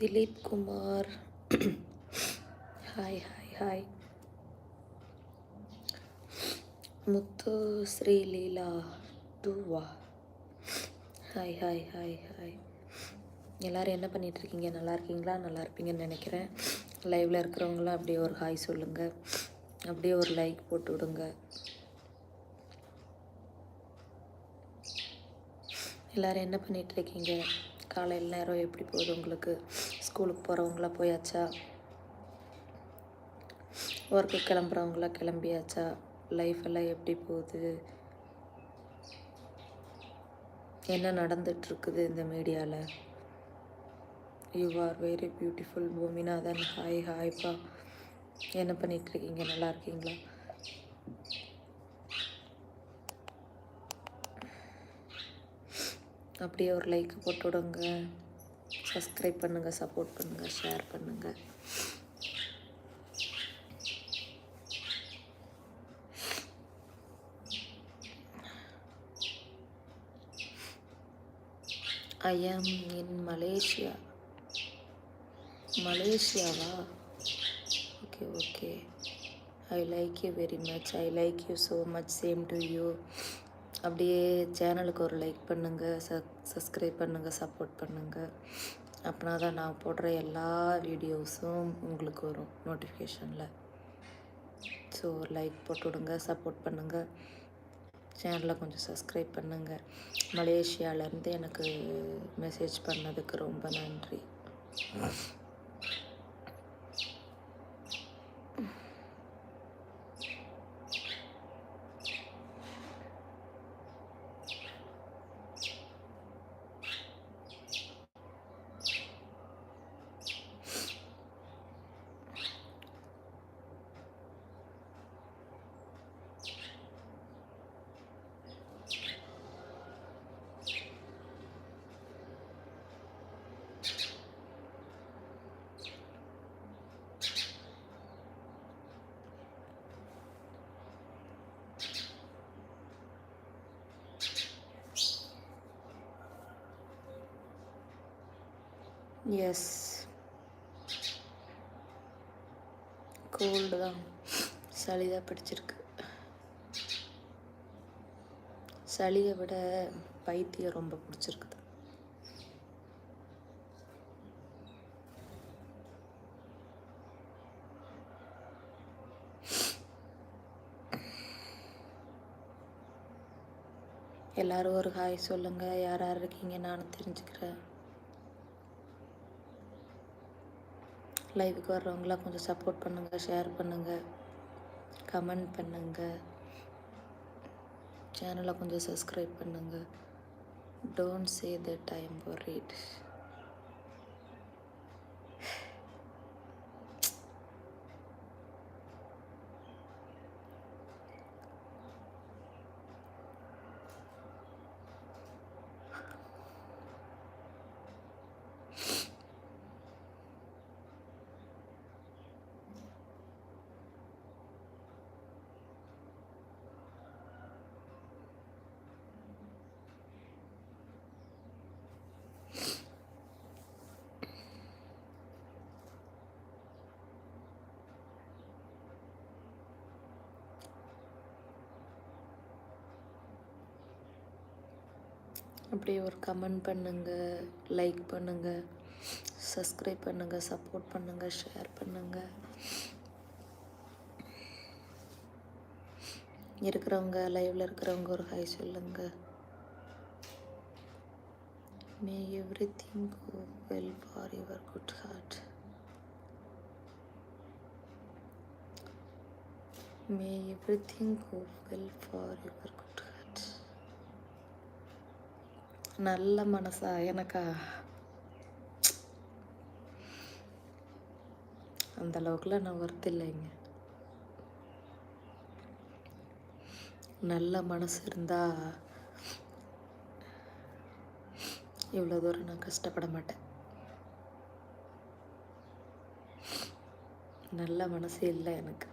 Dilip Kumar. Hi hi hi Muthu Sri Leela டூவா hi hi hi hi எல்லோரும் என்ன பண்ணிகிட்ருக்கீங்க நல்லா இருக்கீங்களா? நல்லா இருப்பீங்கன்னு நினைக்கிறேன். லைவில் இருக்கிறவங்களாம் அப்படியே ஒரு ஹாய் சொல்லுங்கள் அப்படியே ஒரு லைக் போட்டு விடுங்க. எல்லோரும் என்ன பண்ணிகிட்ருக்கீங்க காலையில் நேரம் எப்படி போகுது உங்களுக்கு? ஸ்கூலுக்கு போகிறவங்களாம் போயாச்சா? ஒர்க்கு கிளம்புறவங்களா கிளம்பியாச்சா? லைஃப் எல்லாம் எப்படி போகுது? என்ன நடந்துட்டுருக்குது இந்த மீடியாவில் you are very beautiful Boominathan hi ஹாய்ப்பா என்ன பண்ணிகிட்ருக்கீங்க நல்லா இருக்கீங்களா? அப்படியே ஒரு லைக் போட்டு விடுங்க. சப்ஸ்கிரைப் பண்ணுங்கள் சப்போர்ட் பண்ணுங்கள் ஷேர் பண்ணுங்கள் I am in Malaysia மலேசியாவா okay okay I like you very much I like you so much same to you அப்படியே சேனலுக்கு ஒரு லைக் பண்ணுங்கள் ச சப்ஸ்கிரைப் பண்ணுங்கள் சப்போர்ட் பண்ணுங்கள் அப்படின்னா தான் நான் போடுற எல்லா வீடியோஸும் உங்களுக்கு வரும் நோட்டிஃபிகேஷனில் ஸோ ஒரு லைக் போட்டு விடுங்க சப்போர்ட் பண்ணுங்கள் சேனலை கொஞ்சம் சப்ஸ்கிரைப் பண்ணுங்கள் மலேசியாவிலேருந்து எனக்கு மெசேஜ் பண்ணதுக்கு ரொம்ப நன்றி. எஸ் கோல்டு தான். சளி தான் பிடிச்சிருக்கு. சளியை விட பைத்தியம் ரொம்ப பிடிச்சிருக்குது. எல்லாரும் ஒரு ஹாய் சொல்லுங்கள் யார் யார் இருக்கீங்க நானும் தெரிஞ்சுக்கிறேன். லைவுக்கு வர்றவங்களாம் கொஞ்சம் சப்போர்ட் பண்ணுங்கள் ஷேர் பண்ணுங்கள் கமெண்ட் பண்ணுங்கள் சேனலை கொஞ்சம் சப்ஸ்கிரைப் பண்ணுங்கள் don't say the time for read அப்படியே ஒரு கமெண்ட் பண்ணுங்கள் லைக் பண்ணுங்கள் சப்ஸ்கிரைப் பண்ணுங்கள் சப்போர்ட் பண்ணுங்கள் ஷேர் பண்ணுங்கள் இருக்கிறவங்க லைவில் இருக்கிறவங்க ஒரு ஹாய் சொல்லுங்கள் may everything go well for your good heart may everything go well for your good heart நல்ல மனசா எனக்கா? அந்த அளவுக்குலாம் நான் ஒர்த்து இல்லைங்க. நல்ல மனசு இருந்தால் இவ்வளோ தூரம் நான் கஷ்டப்பட மாட்டேன். நல்ல மனசு இல்லை எனக்கு.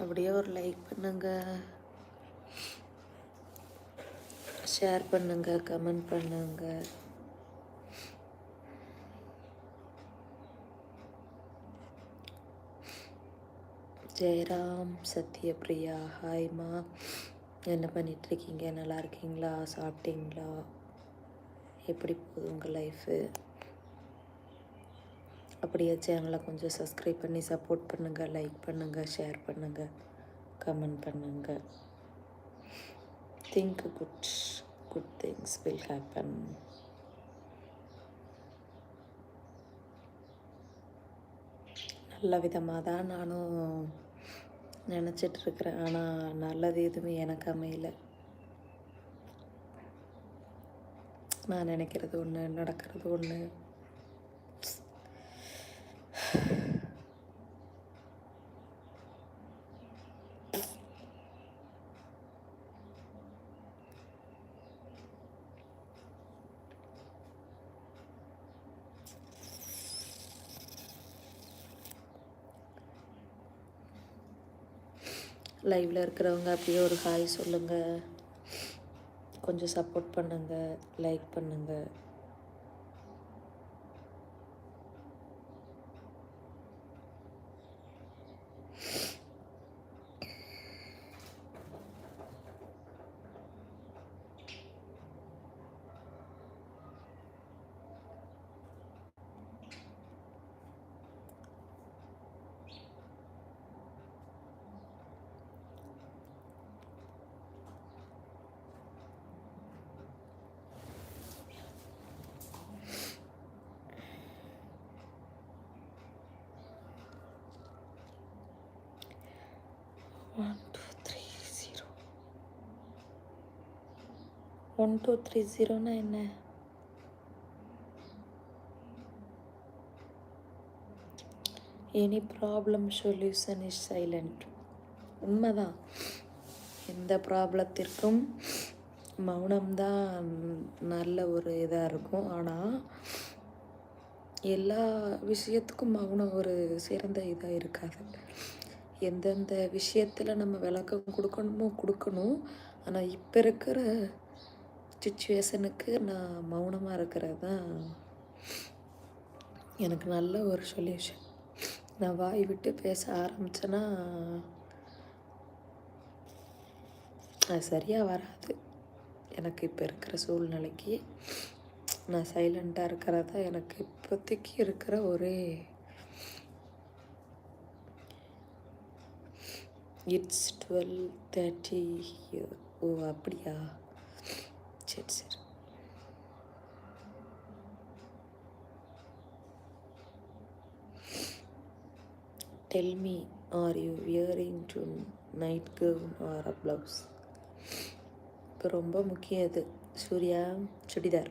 அப்படியே ஒரு லைக் பண்ணுங்க. ஷேர் பண்ணுங்க கமெண்ட் பண்ணுங்க. ஜெயராம் சத்யபிரியா ஹாய்மா என்ன பண்ணிகிட்ருக்கீங்க நல்லா இருக்கீங்களா? சாப்பிட்டீங்களா? எப்படி போகுது உங்கள் லைஃபு அப்படியே சேனலை கொஞ்சம் சப்ஸ்கிரைப் பண்ணி சப்போர்ட் பண்ணுங்கள் லைக் பண்ணுங்கள் ஷேர் பண்ணுங்கள் கமெண்ட் பண்ணுங்கள் think good good things will happen நல்ல விதமாக தான் நானும் நினச்சிட்ருக்கிறேன் ஆனால் நல்லது எதுவுமே எனக்கு அமையல. நான் நினைக்கிறது ஒன்று நடக்கிறது ஒன்று லைவில் இருக்கிறவங்க அப்படியே ஒரு ஹாய் சொல்லுங்கள் கொஞ்சம் சப்போர்ட் பண்ணுங்கள் லைக் பண்ணுங்கள் one two three zero one two three ஜீரோனா என்ன any problem solution is silent உண்மைதான். எந்த ப்ராப்ளத்திற்கும் மௌனம்தான் நல்ல ஒரு இதாக இருக்கும். ஆனால் எல்லா விஷயத்துக்கும் மௌனம் ஒரு சிறந்த இதாக இருக்காது. எந்தெந்த விஷயத்தில் நம்ம விளக்கம் கொடுக்கணுமோ கொடுக்கணும். ஆனால் இப்போ இருக்கிற சுச்சுவேஷனுக்கு நான் மௌனமாக இருக்கிறது தான் எனக்கு நல்ல ஒரு சொல்யூஷன் நான் வாய் விட்டு பேச ஆரம்பித்தேன்னா அது சரியாக வராது. எனக்கு இப்போ இருக்கிற சூழ்நிலைக்கு நான் சைலண்ட்டாக இருக்கிறதா எனக்கு இப்போதைக்கு இருக்கிற ஒரே இட்ஸ் டுவெல் தேர்ட்டி ஓ அப்படியா? சரி சரி tell me are you wearing tonight gown or a blouse இப்போ ரொம்ப முக்கியம் அது. Surya churidar.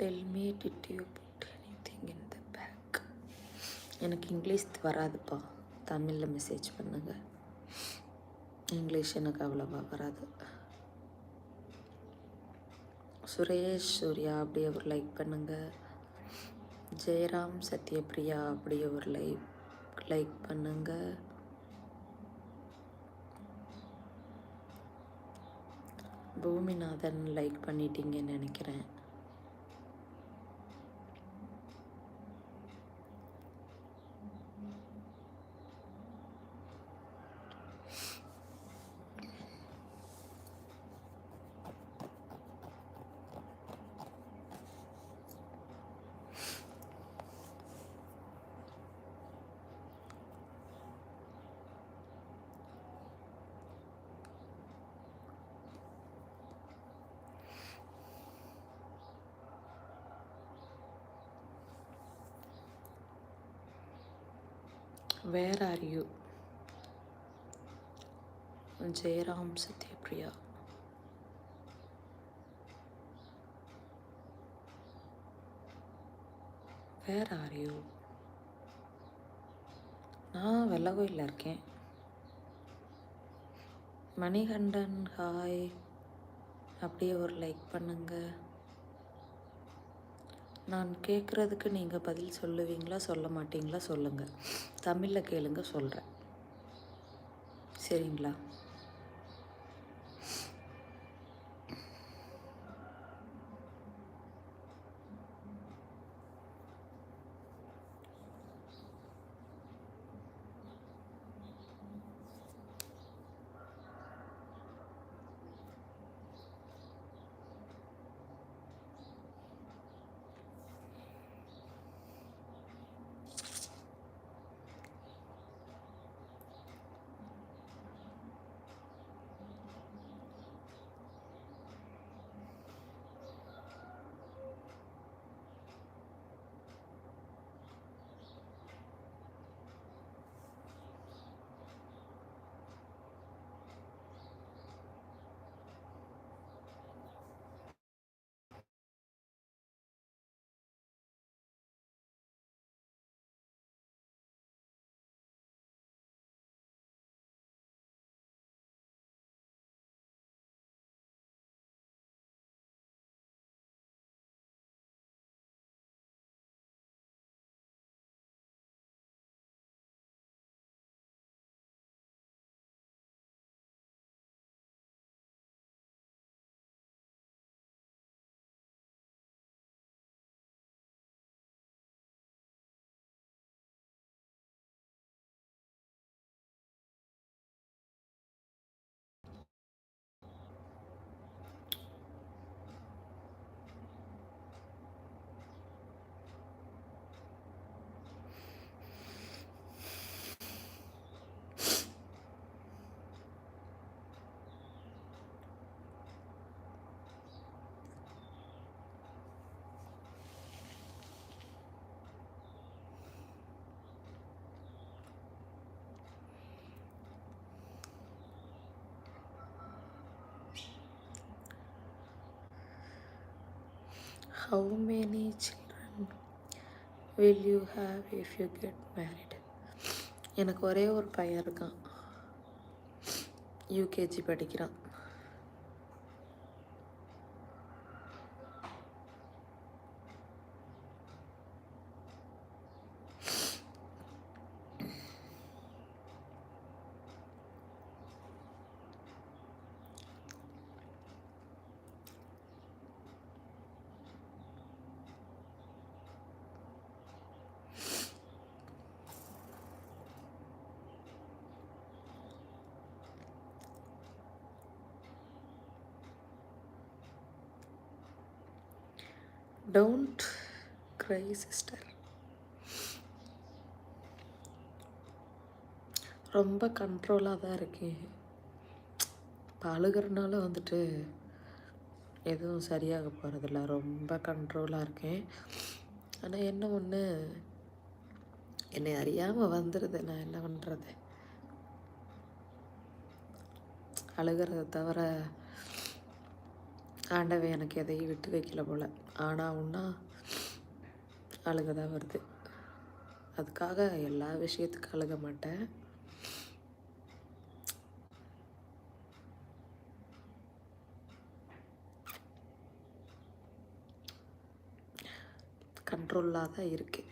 Tell me did you put anything in the bag எனக்கு இங்கிலீஷ் வராதுப்பா. தமிழில் மெசேஜ் பண்ணுங்க. இங்கிலீஷ் எனக்கு அவ்வளோவா வராது. சுரேஷ் சூர்யா அப்படி ஒரு லைக் பண்ணுங்க. ஜெயராம் சத்யபிரியா அப்படி ஒரு லைக் லைக் பண்ணுங்க. பூமிநாதன் லைக் பண்ணிட்டீங்கன்னு நினைக்கிறேன். Where are you Jayaram Sathyapriya. Where are you நான் வெள்ள கோயிலில் இருக்கேன். மணிகண்டன் ஹாய் அப்படியே ஒரு லைக் பண்ணுங்கள் நான் கேட்குறதுக்கு நீங்கள் பதில் சொல்லுவீங்களா சொல்ல மாட்டீங்களா சொல்லுங்கள் தமிழில் கேளுங்க சொல்கிறேன் சரிங்களா? How many children will you have if you get married? எனக்கு ஒரே ஒரு பையன் இருக்கான் யூகேஜி படிக்கிறான் டோன்ட் க்ரை சிஸ்டர் ரொம்ப கண்ட்ரோலாக தான் இருக்கேன் இப்போ அழுகிறனால வந்துட்டு எதுவும் சரியாக போகிறதில்ல ரொம்ப கண்ட்ரோலாக இருக்கேன். ஆனால் என்ன ஒன்று என்னை அறியாமல் வந்துடுது நான் என்ன பண்ணுறது அழுகிறத தவிர ஆண்டவன் எனக்கு எதையும் விட்டு வைக்கல போல். ஆனால் உன்னா அழுக தான் வருது. அதுக்காக எல்லா விஷயத்துக்கும் அழுக மாட்டேன். கண்ட்ரோலாக தான் இருக்கேன்.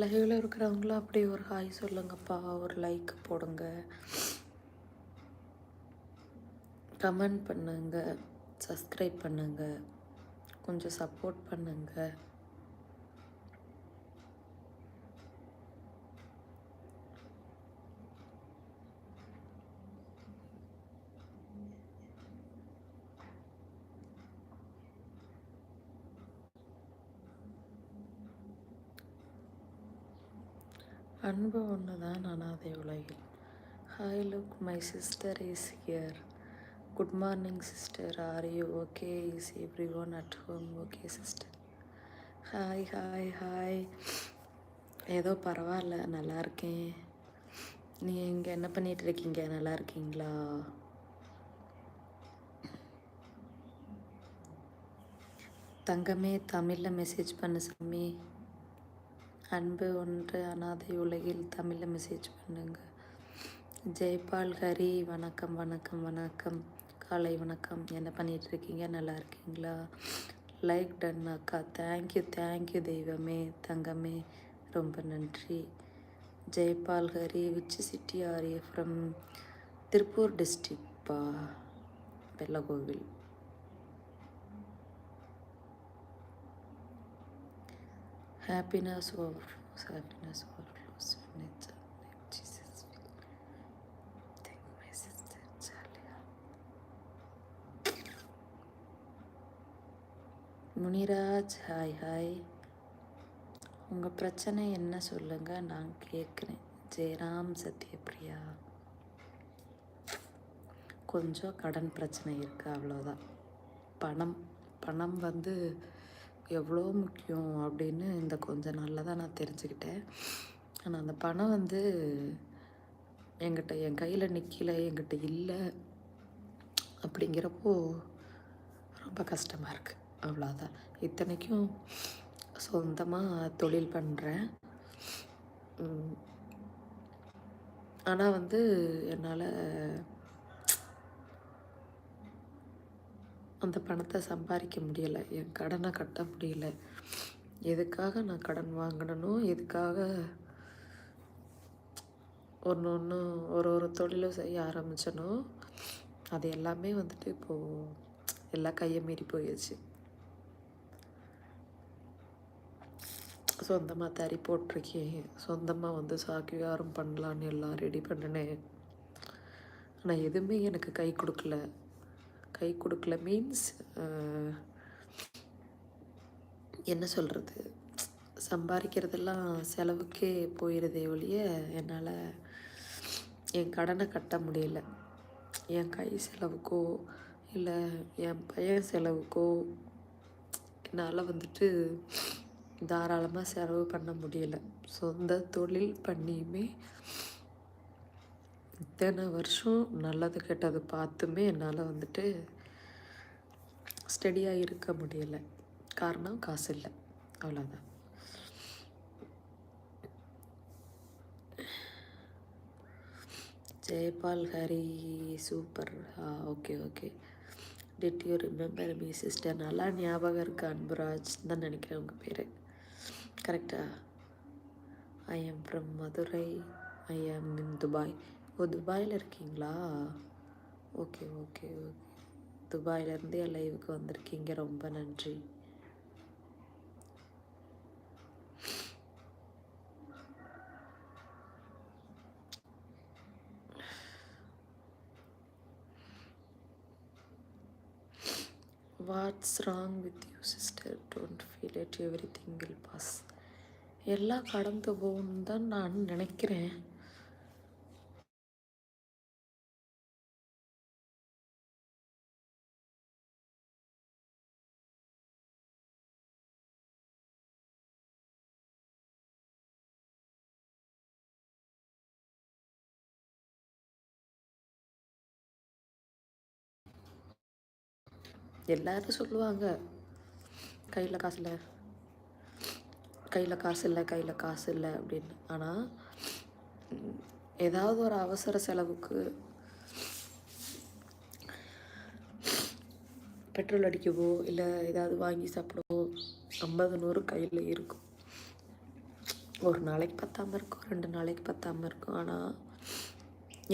லைவில் இருக்கிறவங்களும் அப்படி ஒரு ஹாய் சொல்லுங்கப்பா ஒரு லைக் போடுங்க. கமெண்ட் பண்ணுங்க சப்ஸ்கிரைப் பண்ணுங்க கொஞ்சம் சப்போர்ட் பண்ணுங்கள் அன்பு ஒன்று தான் அனாதை உலகில். Hi look my sister is here good morning sister are you okay is everyone at home okay sister hi hi hi ஏதோ பரவாயில்ல நல்லா இருக்கேன். நீ இங்கே என்ன பண்ணிகிட்டு இருக்கீங்க? நல்லா இருக்கீங்களா? தங்கமே தமிழில் மெசேஜ் பண்ணு சாமி. அன்பு ஒன்று அனாதை உலகில் தமிழில் மெசேஜ் பண்ணுங்க. ஜெய்பால் ஹரி வணக்கம் வணக்கம் வணக்கம். காலை வணக்கம். என்ன பண்ணிகிட்டு இருக்கீங்க நல்லா இருக்கீங்களா? லைக் டன் அக்கா. தேங்க்யூ தேங்க்யூ தெய்வமே தங்கமே. ரொம்ப நன்றி. Jaipal Hari which city are from Tiruppur டிஸ்ட்ரிக்ட்பா Vellakovil. Happiness overflows, happiness overflows when it's when Jesus will. Muniraj hi hi உங்கள் பிரச்சனை என்ன சொல்லுங்கள் நான் கேட்குறேன் ஜெயராம் சத்யபிரியா. கொஞ்சம் கடன் பிரச்சனை இருக்குது அவ்வளோதான் பணம் பணம் வந்து எவ்வளோ முக்கியம் அப்படின்னு இந்த கொஞ்ச நாளில் தான் நான் தெரிஞ்சுக்கிட்டேன். ஆனால் அந்த பணம் வந்து என்கிட்ட என் கையில் நிற்கல என்கிட்ட இல்லை அப்படிங்கிறப்போ ரொம்ப கஷ்டமாக இருக்குது அவ்வளோதான் இத்தனைக்கும் சொந்தமாக தொழில் பண்ணுறேன் ஆனால் வந்து என்னால் அந்த பணத்தை சம்பாதிக்க முடியலை. என் கடனை கட்ட முடியல. எதுக்காக நான் கடன் வாங்கினனோ எதுக்காக ஒன்று ஒன்று ஒரு ஒரு தொழிலும் செய்ய ஆரம்பித்தனோ அது எல்லாமே வந்துட்டு இப்போது எல்லாம் கையை மீறி போயிடுச்சு சொந்தமாக தறி போட்டிருக்கேன். சொந்தமாக வந்து சாக்கியாரம் பண்ணலான்னு எல்லாம் ரெடி பண்ணினேன். ஆனால் எதுவுமே எனக்கு கை கொடுக்கல. கை கொடுக்கல மீன்ஸ் என்ன சொல்கிறது சம்பாதிக்கிறதெல்லாம் செலவுக்கே போயிடுதே ஒழிய என்னால் என் கடனை கட்ட முடியல. என் கை செலவுக்கோ இல்லை என் பையன் செலவுக்கோ என்னால் வந்துட்டு தாராளமாக செலவு பண்ண முடியல. சொந்த தொழில் பண்ணியுமே இத்தனை வருஷம் நல்லது கெட்டது பார்த்துமே என்னால் வந்துட்டு ஸ்டெடியாக இருக்க முடியலை. காரணம் காசு இல்லை. அவ்வளோதான் Jayapal Hari super okay okay did you remember me sister நல்லா ஞாபகம் இருக்கு அன்புராஜ். தான் நினைக்கிறேன் உங்கள் பேர். கரெக்டா I am from Madurai I am in Dubai ஓ துபாயில் இருக்கீங்களா? Okay okay okay. துபாயிலேருந்து என் லைவுக்கு வந்திருக்கீங்க. ரொம்ப நன்றி. What's wrong with you sister don't feel it everything will pass எல்லாம் கடந்து போகணுன்னு தான் நான் நினைக்கிறேன். எல்லாரும் சொல்லுவாங்க. கையில் காசு இல்லை கையில் காசு இல்லை கையில் காசு இல்லை அப்படின்னு. ஆனால் ஏதாவது ஒரு அவசர செலவுக்கு பெட்ரோல் அடிக்கவோ இல்லை ஏதாவது வாங்கி சாப்பிடவோ ஐம்பது நூறு கையில் இருக்கும். ஒரு நாளைக்கு பத்தாமல் இருக்கும் ரெண்டு நாளைக்கு பத்தாமல் இருக்கும். ஆனால்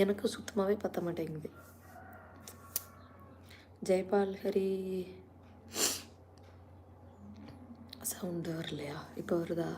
எனக்கு சுத்தமாகவே பற்ற மாட்டேங்குது. ஜெய்பால் ஹரி. சவுண்டு வரலையா? இப்போ வருதா?